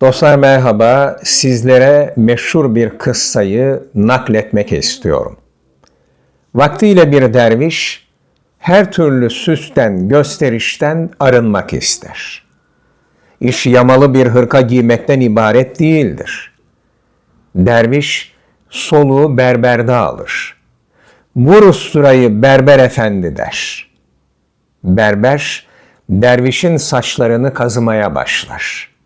Dostlar merhaba. Sizlere meşhur bir kıssayı nakletmek istiyorum. Vaktiyle bir derviş her türlü süsten, gösterişten arınmak ister. İş yamalı bir hırka giymekten ibaret değildir. Derviş soluğu berberde alır. Vur usturayı berber efendi der. Berber dervişin saçlarını kazımaya başlar.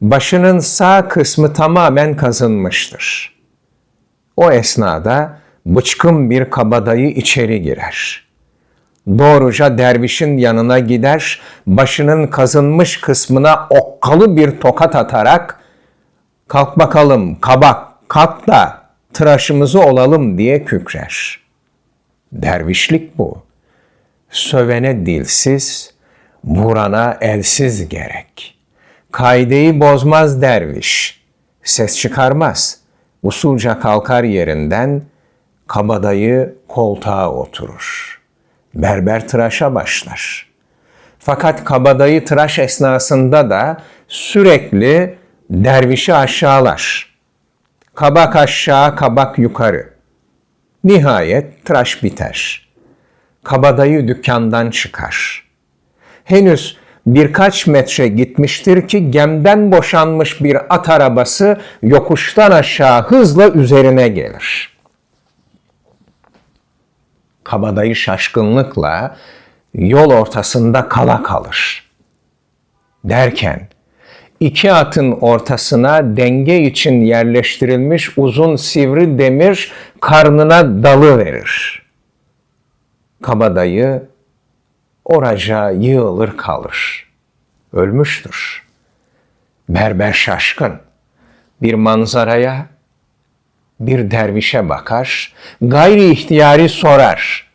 Başının sağ kısmı tamamen kazınmıştır. O esnada bıçkın bir kabadayı içeri girer. Doğruca dervişin yanına gider, başının kazınmış kısmına okkalı bir tokat atarak kalk bakalım kabak kalk da tıraşımızı olalım diye kükrer. Dervişlik bu. Sövene dilsiz, vurana elsiz gerek. Kaideyi bozmaz derviş, ses çıkarmaz. Usulca kalkar yerinden, kabadayı koltuğa oturur. Berber tıraşa başlar. Fakat kabadayı tıraş esnasında da sürekli dervişi aşağılar. Kabak aşağı, kabak yukarı. Nihayet tıraş biter. Kabadayı dükkandan çıkar. Henüz birkaç metre gitmiştir ki gemden boşanmış bir at arabası yokuştan aşağı hızla üzerine gelir. Kabadayı şaşkınlıkla yol ortasında kala kalır. Derken iki atın ortasına denge için yerleştirilmiş uzun sivri demir karnına dalı verir. Kabadayı oraca yığılır kalır. Ölmüştür. Berber şaşkın. Bir manzaraya, bir dervişe bakar, gayri ihtiyari sorar.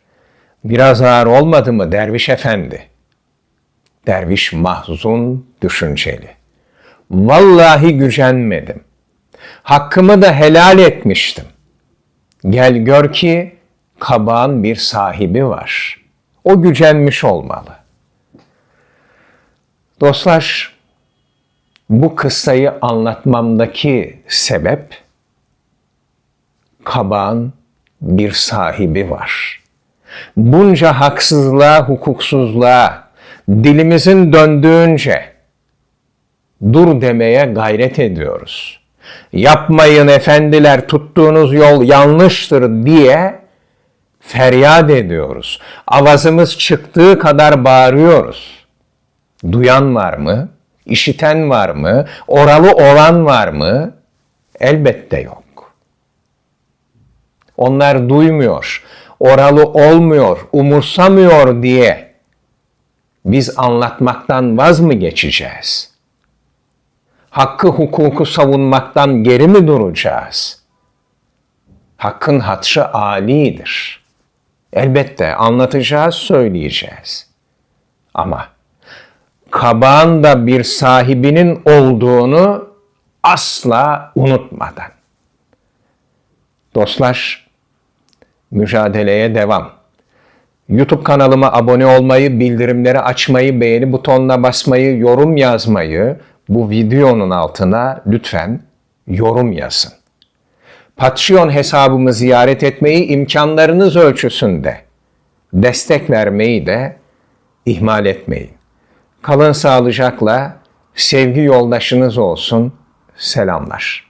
Biraz ağır olmadı mı derviş efendi? Derviş mahzun, düşünceli. Vallahi gücenmedim. Hakkımı da helal etmiştim. Gel gör ki kabağın bir sahibi var. O gücenmiş olmalı. Dostlar, bu kıssayı anlatmamdaki sebep kabağın bir sahibi var. Bunca haksızlığa, hukuksuzluğa, dilimizin döndüğünce dur demeye gayret ediyoruz. Yapmayın efendiler tuttuğunuz yol yanlıştır diye feryat ediyoruz. Avazımız çıktığı kadar bağırıyoruz. Duyan var mı? İşiten var mı? Oralı olan var mı? Elbette yok. Onlar duymuyor, oralı olmuyor, umursamıyor diye biz anlatmaktan vaz mı geçeceğiz? Hakkı hukuku savunmaktan geri mi duracağız? Hakkın hatrı âlidir. Elbette anlatacağız, söyleyeceğiz. Ama kabağın da bir sahibinin olduğunu asla unutmadan. Dostlar, mücadeleye devam. YouTube kanalıma abone olmayı, bildirimleri açmayı, beğeni butonuna basmayı, yorum yazmayı, bu videonun altına lütfen yorum yazın. Patreon hesabımı ziyaret etmeyi imkanlarınız ölçüsünde destek vermeyi de ihmal etmeyin. Kalın sağlıcakla, sevgi yoldaşınız olsun. Selamlar.